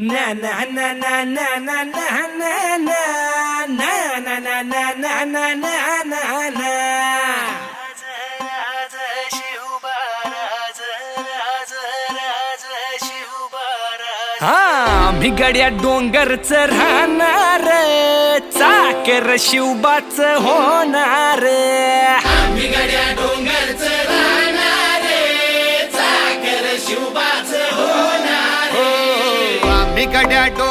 Na na na na na na na na na na na na na na na na na na हा मी गड्या डोंगरच राहणार चाकर शिवबाच होणार मी गड्या Kadado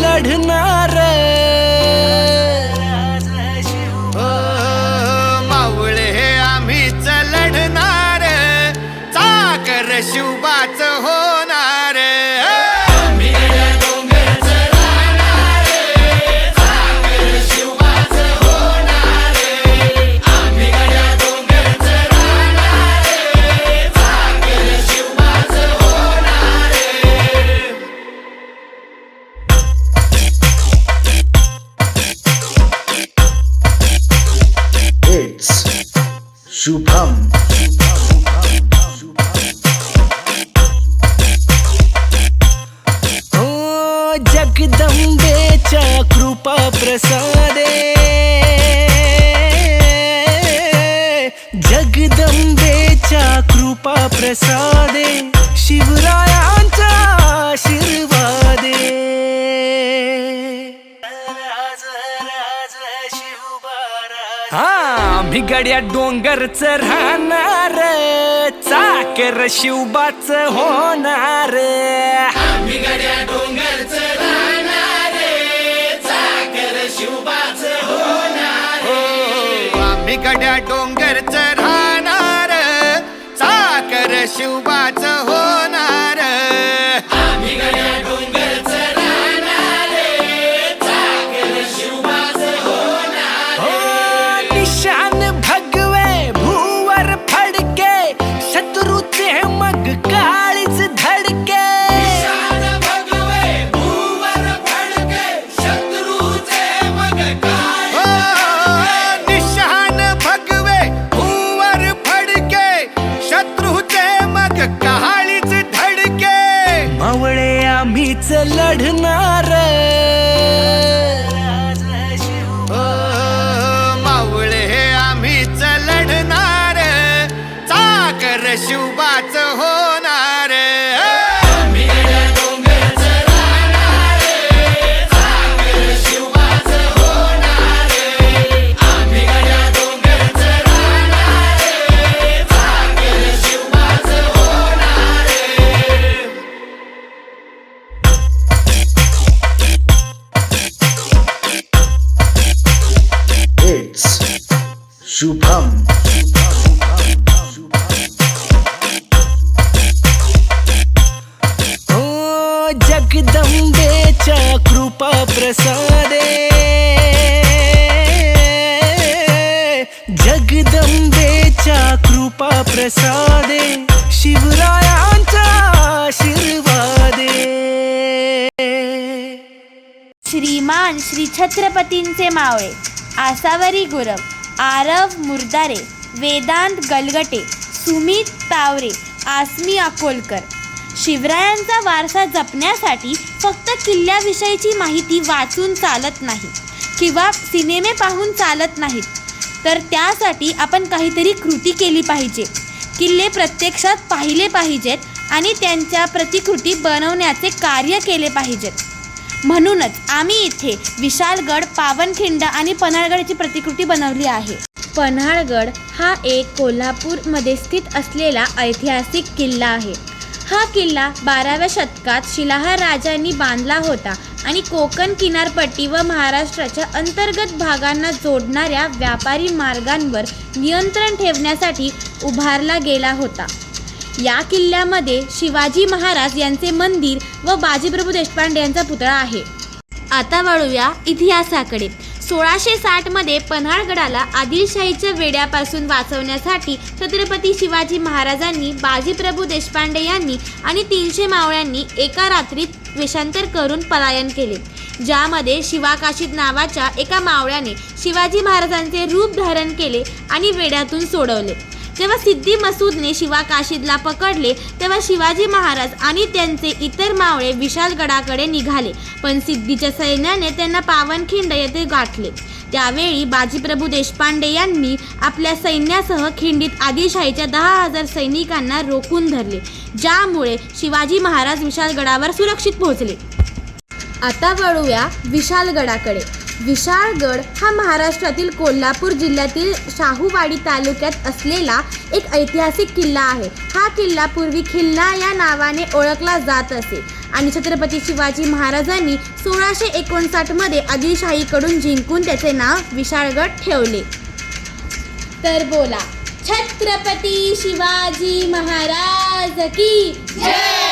लढणार Shubham. हो जगदंबेच्या कृपा प्रसादे। जगदंबेच्या कृपा प्रसादे शिवरायांचा आशीर्वादे। हा। मी गड्या डोंगरच राहणार चाकर शिवबाच होणार मी गड्या डोंगरच राहणार चाकर शिवबाच होणार आम्ही गड्या डोंगरच राहणार साकर शिवबाच होणार Shubham. हो जगदंबेच्या कृपा प्रसादे। जगदंबेच्या कृपा प्रसादे शिवरायांचा आशीर्वादे। श्रीमान श्री छत्रपतींचे मावळे आसावरी गुरव। आरव मुरदारे वेदांत गलगटे सुमित तावरे आसमी अकोलकर. शिवरायांचा वारसा जपण्यासाठी फक्त किल्ल्याविषयीची माहिती वाचून चालत नाही किंवा सिनेमे पाहून चालत नाहीत. तर त्यासाठी आपण काहीतरी कृती केली पाहिजे. किल्ले प्रत्यक्षात पाहिले पाहिजेत आणि त्यांच्या प्रतिकृती बनवण्याचे कार्य केले पाहिजेत. म्हणूनच आम्ही इथे विशालगड पावनखिंड आणि पन्हाळगडची प्रतिकृती बनवली आहे. पन्हाळगड हा एक कोल्हापूरमध्ये स्थित असलेला ऐतिहासिक किल्ला आहे. हा किल्ला बाराव्या शतकात शिलाहार राजांनी बांधला होता आणि कोकण किनारपट्टी व महाराष्ट्राच्या अंतर्गत भागांना जोडणाऱ्या व्यापारी मार्गांवर नियंत्रण ठेवण्यासाठी उभारला गेला होता. या किल्ल्यामध्ये शिवाजी महाराज यांचे मंदिर व बाजीप्रभू देशपांडे यांचा पुतळा आहे. आता वळूया इतिहासाकडे. सोळाशे साठमध्ये पन्हाळगडाला आदिलशाहीच्या वेड्यापासून वाचवण्यासाठी छत्रपती शिवाजी महाराजांनी बाजीप्रभू देशपांडे यांनी आणि तीनशे मावळ्यांनी एका रात्रीत वेषांतर करून पलायन केले. ज्यामध्ये शिवाकाशीद नावाच्या एका मावळ्याने शिवाजी महाराजांचे रूप धारण केले आणि वेड्यातून सोडवले. जेव्हा सिद्धी मसूदने शिवा काशीदला पकडले तेव्हा शिवाजी महाराज आणि त्यांचे इतर मावळे विशालगडाकडे निघाले. पण सिद्धीच्या सैन्याने त्यांना पावनखिंड येथे गाठले. त्यावेळी बाजीप्रभू देशपांडे यांनी आपल्या सैन्यासह खिंडीत आदिलशाहीच्या दहा हजार सैनिकांना रोखून धरले ज्यामुळे शिवाजी महाराज विशालगडावर सुरक्षित पोहोचले. आता वळूया विशालगडाकडे विशाळगड हा महाराष्ट्रातील कोल्हापूर जिल्ह्यातील शाहूवाडी तालुक्यात असलेला एक ऐतिहासिक किल्ला आहे. हा किल्ला पूर्वी खिल्ला या नावाने ओळखला जात असे. आणि छत्रपती शिवाजी महाराजांनी सोळाशे एकोणसाठमध्ये आदिलशाहीकडून जिंकून त्याचे नाव विशाळगड ठेवले. तर बोला छत्रपती शिवाजी महाराज की जय!